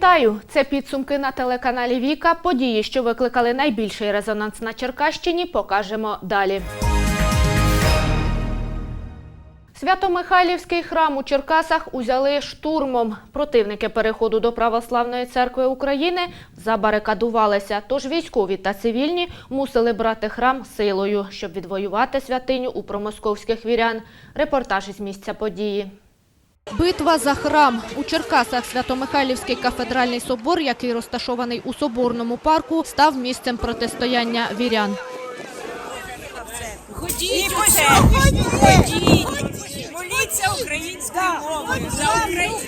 Вітаю! Це підсумки на телеканалі Віка. Події, що викликали найбільший резонанс на Черкащині, покажемо далі. Свято-Михайлівський храм у Черкасах узяли штурмом. Противники переходу до Православної церкви України забарикадувалися, тож військові та цивільні мусили брати храм силою, щоб відвоювати святиню у промосковських вірян. Репортаж із місця події. Битва за храм. У Черкасах Свято-Михайлівський кафедральний собор, який розташований у Соборному парку, став місцем протистояння вірян. Ходіть у церкву, ходіть, моліться українською мовою за Україну.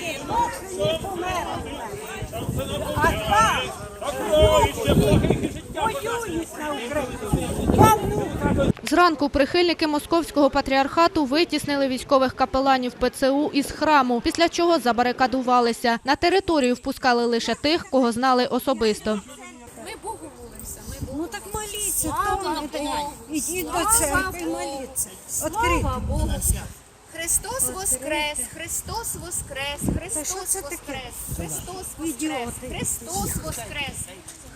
Воюють на Україні. Зранку прихильники московського патріархату витіснили військових капеланів ПЦУ із храму, після чого забарикадувалися. На територію впускали лише тих, кого знали особисто. Ну так моліться, хто вам не дає? Ідіть до церкви моліться. Відкрийте. Богу. Христос воскрес, Христос воскрес, Христос воскрес, Христос воскрес, Христос воскрес,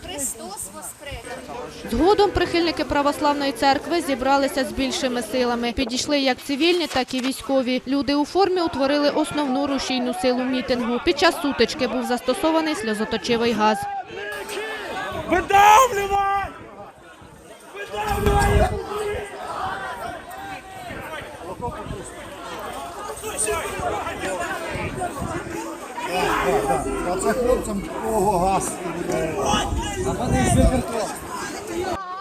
Христос воскрес. Згодом прихильники православної церкви зібралися з більшими силами. Підійшли як цивільні, так і військові. Люди у формі утворили основну рушійну силу мітингу. Під час сутички був застосований сльозоточивий газ. Видавлювай! Видавлювай! Оце хлопцям кого газ.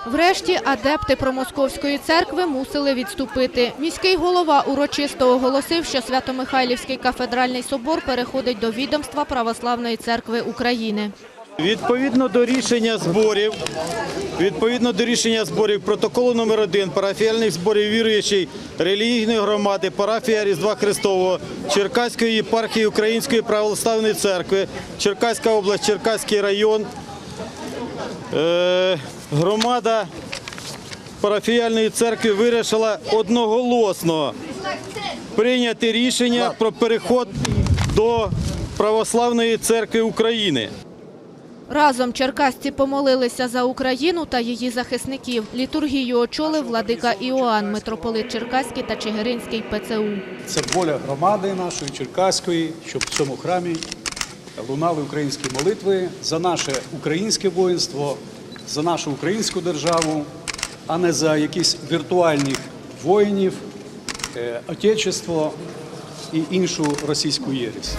Врешті адепти промосковської церкви мусили відступити. Міський голова урочисто оголосив, що Свято-Михайлівський кафедральний собор переходить до відомства Православної церкви України. Відповідно до рішення зборів, відповідно до рішення зборів протоколу номер 1 парафіальних зборів віруючої релігійної громади парафія Різдва Христового Черкаської єпархії Української православної церкви, Черкаська область, Черкаський район, е, громада парафіальної церкви вирішила одноголосно прийняти рішення про переход до православної церкви України. Разом черкасці помолилися за Україну та її захисників. Літургію очолив владика Іоанн, митрополит Черкаський та Чигиринський ПЦУ. Це воля громади нашої Черкаської, щоб в цьому храмі лунали українські молитви за наше українське воїнство, за нашу українську державу, а не за якісь віртуальних воїнів, е, отечество і іншу російську єресь.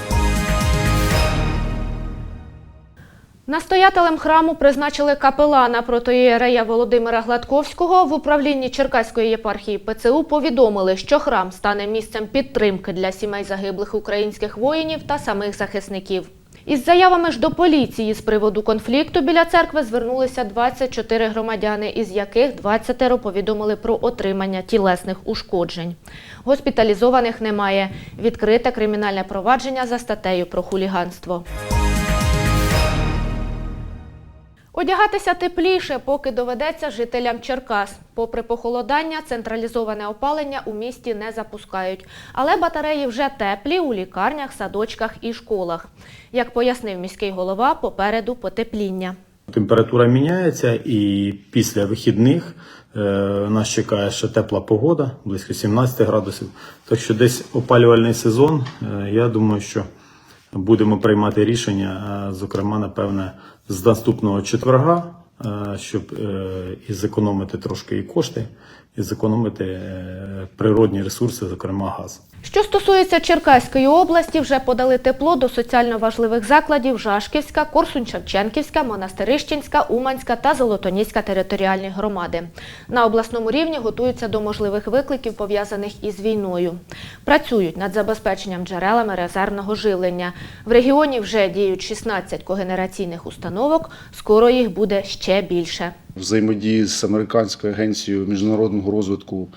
Настоятелем храму призначили капелана протоієрея Володимира Гладковського. В управлінні Черкаської єпархії ПЦУ повідомили, що храм стане місцем підтримки для сімей загиблих українських воїнів та самих захисників. Із заявами ж до поліції з приводу конфлікту біля церкви звернулися 24 громадяни, із яких 20 повідомили про отримання тілесних ушкоджень. Госпіталізованих немає. Відкрите кримінальне провадження за статтею про хуліганство. Одягатися тепліше, поки доведеться жителям Черкас. Попри похолодання, централізоване опалення у місті не запускають. Але батареї вже теплі у лікарнях, садочках і школах. Як пояснив міський голова, попереду потепління. Температура міняється, і після вихідних е, нас чекає ще тепла погода, близько 17 градусів. Так що десь опалювальний сезон, е, я думаю, що будемо приймати рішення, е, зокрема, напевне, з наступного четверга, е, щоб е, і зекономити трошки і кошти, і зекономити природні ресурси, зокрема газ. Що стосується Черкаської області, вже подали тепло до соціально важливих закладів Жашківська, Корсунь-Шевченківська, Монастирищенська, Уманська та Золотоніська територіальні громади. На обласному рівні готуються до можливих викликів, пов'язаних із війною. Працюють над забезпеченням джерелами резервного живлення. В регіоні вже діють 16 когенераційних установок, скоро їх буде ще більше. взаємодії з американською агенцією міжнародного розвитку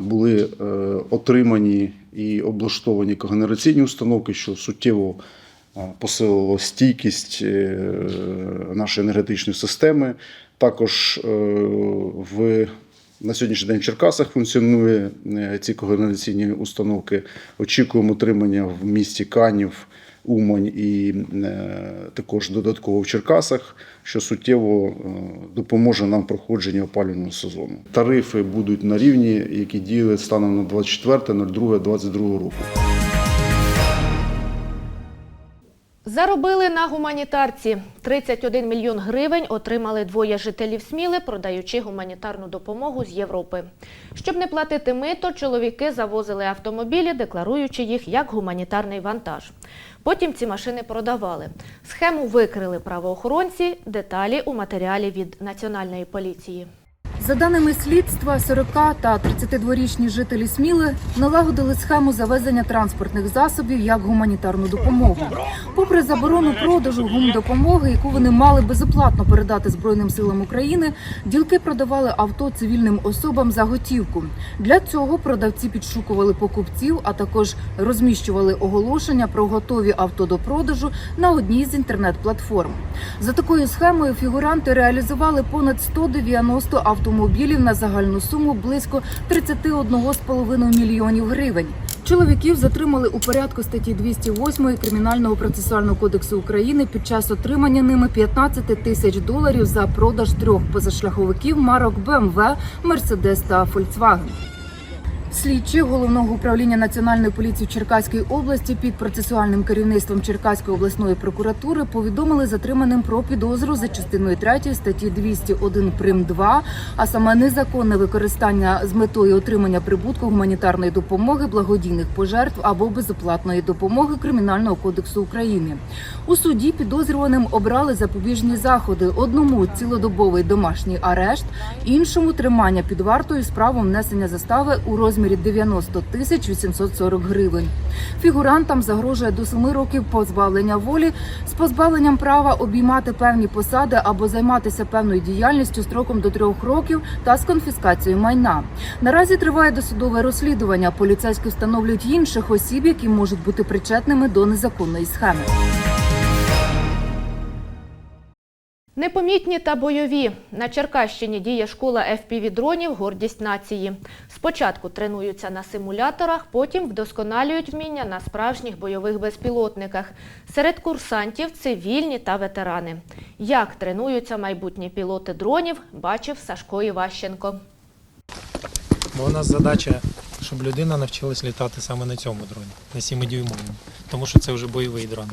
були е, отримані і облаштовані когенераційні установки, що суттєво посилило стійкість е, нашої енергетичної системи. Також е, в на сьогоднішній день в Черкасах функціонує е, ці когенераційні установки. Очікуємо отримання в місті Канів Умань і е, також додатково в Черкасах, що суттєво е, допоможе нам проходження опалювального сезону. Тарифи будуть на рівні, які діяли станом на 24.02.22 року. Заробили на гуманітарці. 31 мільйон гривень отримали двоє жителів Сміли, продаючи гуманітарну допомогу з Європи. Щоб не платити мито, чоловіки завозили автомобілі, декларуючи їх як гуманітарний вантаж. Потім ці машини продавали. Схему викрили правоохоронці. Деталі у матеріалі від Національної поліції. За даними слідства, 40 та 32-річні жителі Сміли налагодили схему завезення транспортних засобів як гуманітарну допомогу. Попри заборону продажу гумдопомоги, яку вони мали безоплатно передати Збройним силам України, ділки продавали авто цивільним особам за готівку. Для цього продавці підшукували покупців, а також розміщували оголошення про готові авто до продажу на одній з інтернет-платформ. За такою схемою фігуранти реалізували понад 190 автомобілів на загальну суму близько 31,5 мільйонів гривень. Чоловіків затримали у порядку статті 208 Кримінального процесуального кодексу України під час отримання ними 15 тисяч доларів за продаж трьох позашляховиків марок BMW, Mercedes та Volkswagen. Слідчі головного управління національної поліції Черкаської області під процесуальним керівництвом Черкаської обласної прокуратури повідомили затриманим про підозру за частиною 3 статті 201 прим 2, а саме незаконне використання з метою отримання прибутку гуманітарної допомоги, благодійних пожертв або безоплатної допомоги Кримінального кодексу України. У суді підозрюваним обрали запобіжні заходи: одному цілодобовий домашній арешт, іншому тримання під вартою з правом внесення застави у розмірі 90 тисяч 840 гривень. Фігурантам загрожує до 7 років позбавлення волі з позбавленням права обіймати певні посади або займатися певною діяльністю строком до 3 років та з конфіскацією майна. Наразі триває досудове розслідування. Поліцейські встановлюють інших осіб, які можуть бути причетними до незаконної схеми. Непомітні та бойові. На Черкащині діє школа FPV-дронів «Гордість нації». Спочатку тренуються на симуляторах, потім вдосконалюють вміння на справжніх бойових безпілотниках. Серед курсантів – цивільні та ветерани. Як тренуються майбутні пілоти дронів, бачив Сашко Іващенко. Бо у нас задача, щоб людина навчилась літати саме на цьому дроні, на 7-дюймовому, тому що це вже бойовий дрон.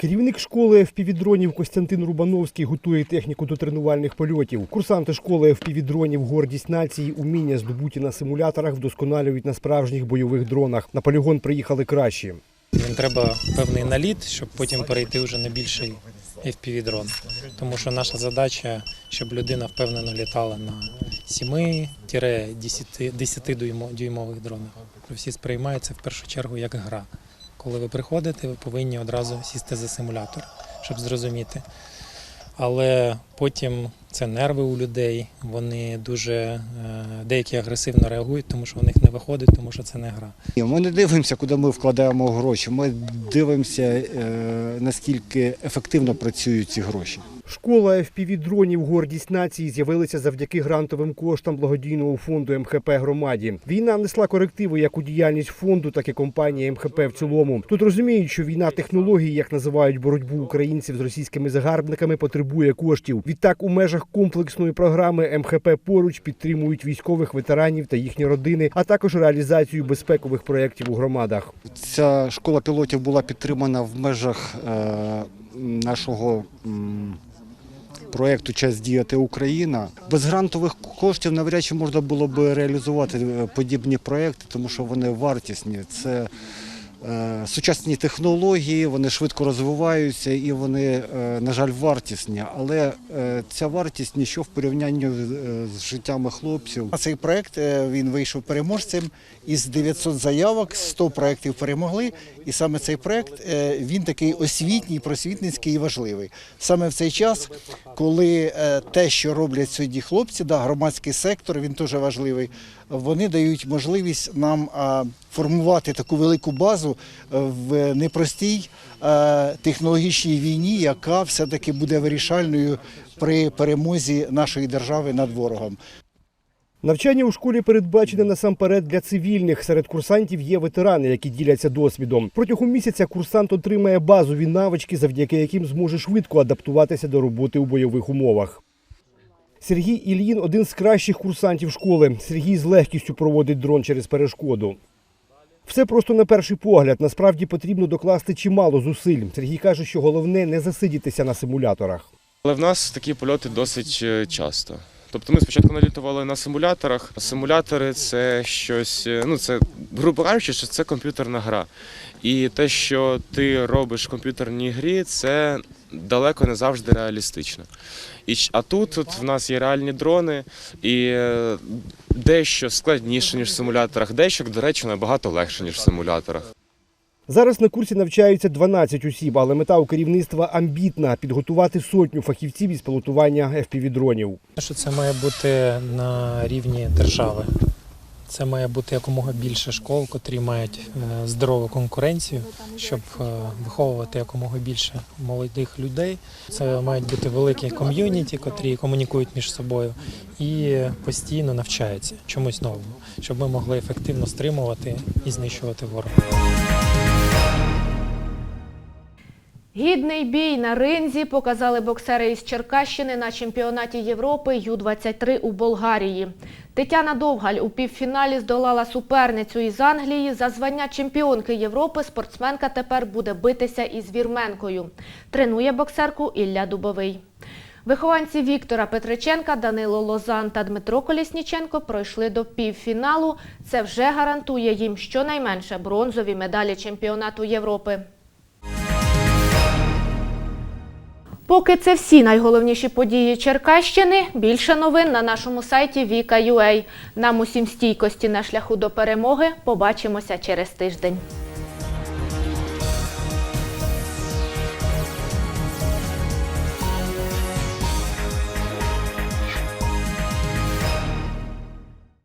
Керівник школи FPV-дронів Костянтин Рубановський готує техніку до тренувальних польотів. Курсанти школи FPV-дронів «Гордість нації» уміння здобуті на симуляторах вдосконалюють на справжніх бойових дронах. На полігон приїхали кращі. Він треба певний наліт, щоб потім перейти вже на більший FPV-дрон. Тому що наша задача, щоб людина впевнено літала на 7-10-дюймових дронах. Всі сприймаються в першу чергу як гра. Коли ви приходите, ви повинні одразу сісти за симулятор, щоб зрозуміти. Але потім це нерви у людей, вони дуже е, деякі агресивно реагують, тому що у них не виходить, тому що це не гра. Ми не дивимося, куди ми вкладаємо гроші. Ми дивимося, е, наскільки ефективно працюють ці гроші. Школа FPV-дронів «Гордість нації» з'явилася завдяки грантовим коштам благодійного фонду МХП громаді. Війна внесла корективи як у діяльність фонду, так і компанії МХП в цілому. Тут розуміють, що війна технологій, як називають боротьбу українців з російськими загарбниками, потребує коштів. Відтак, у межах комплексної програми МХП поруч підтримують військових ветеранів та їхні родини, а також реалізацію безпекових проєктів у громадах. Ця школа пілотів була підтримана в межах е, нашого проєкту Час діяти Україна. Без грантових коштів навряд чи можна було б реалізувати е, подібні проєкти, тому що вони вартісні. Це сучасні технології, вони швидко розвиваються і вони, е, на жаль, вартісні. Але е, ця вартість ніщо в порівнянні е, з життями хлопців. Цей проект е, він вийшов переможцем. Із 900 заявок 100 проєктів перемогли. І саме цей проект е, він такий освітній, просвітницький і важливий. Саме в цей час, коли е, те, що роблять сьогодні хлопці, да, громадський сектор, він теж важливий. Вони дають можливість нам формувати таку велику базу е, в непростій е, технологічній війні, яка все-таки буде вирішальною при перемозі нашої держави над ворогом. Навчання у школі передбачене насамперед для цивільних. Серед курсантів є ветерани, які діляться досвідом. Протягом місяця курсант отримає базові навички, завдяки яким зможе швидко адаптуватися до роботи у бойових умовах. Сергій Ільїн один з кращих курсантів школи. Сергій з легкістю проводить дрон через перешкоду. Все просто на перший погляд. Насправді потрібно докласти чимало зусиль. Сергій каже, що головне не засидітися на симуляторах. Але в нас такі польоти досить е, часто. Тобто ми спочатку налітували на симуляторах. Симулятори це щось, е, ну це, грубо кажучи, що це комп'ютерна гра. І те, що ти робиш в комп'ютерній грі, це далеко не завжди реалістично. І, а тут, тут в нас є реальні дрони, і е, дещо складніше, ніж в симуляторах, дещо, до речі, набагато легше, ніж в симуляторах. Зараз на курсі навчаються 12 осіб, але мета у керівництва амбітна підготувати сотню фахівців із пілотування FPV-дронів. Що це має бути на рівні держави. Це має бути якомога більше школ, котрі мають е, здорову конкуренцію, щоб е, виховувати якомога більше молодих людей. Це мають бути великі ком'юніті, котрі комунікують між собою і постійно навчаються чомусь новому, щоб ми могли ефективно стримувати і знищувати ворога. Гідний бій на ринзі показали боксери із Черкащини на чемпіонаті Європи Ю-23 у Болгарії. Тетяна Довгаль у півфіналі здолала суперницю із Англії. За звання чемпіонки Європи спортсменка тепер буде битися із вірменкою. Тренує боксерку Ілля Дубовий. Вихованці Віктора Петриченка, Данило Лозан та Дмитро Колісніченко пройшли до півфіналу. Це вже гарантує їм щонайменше бронзові медалі чемпіонату Європи. Поки це всі найголовніші події Черкащини. Більше новин на нашому сайті Віка.ua. Нам усім стійкості на шляху до перемоги. Побачимося через тиждень.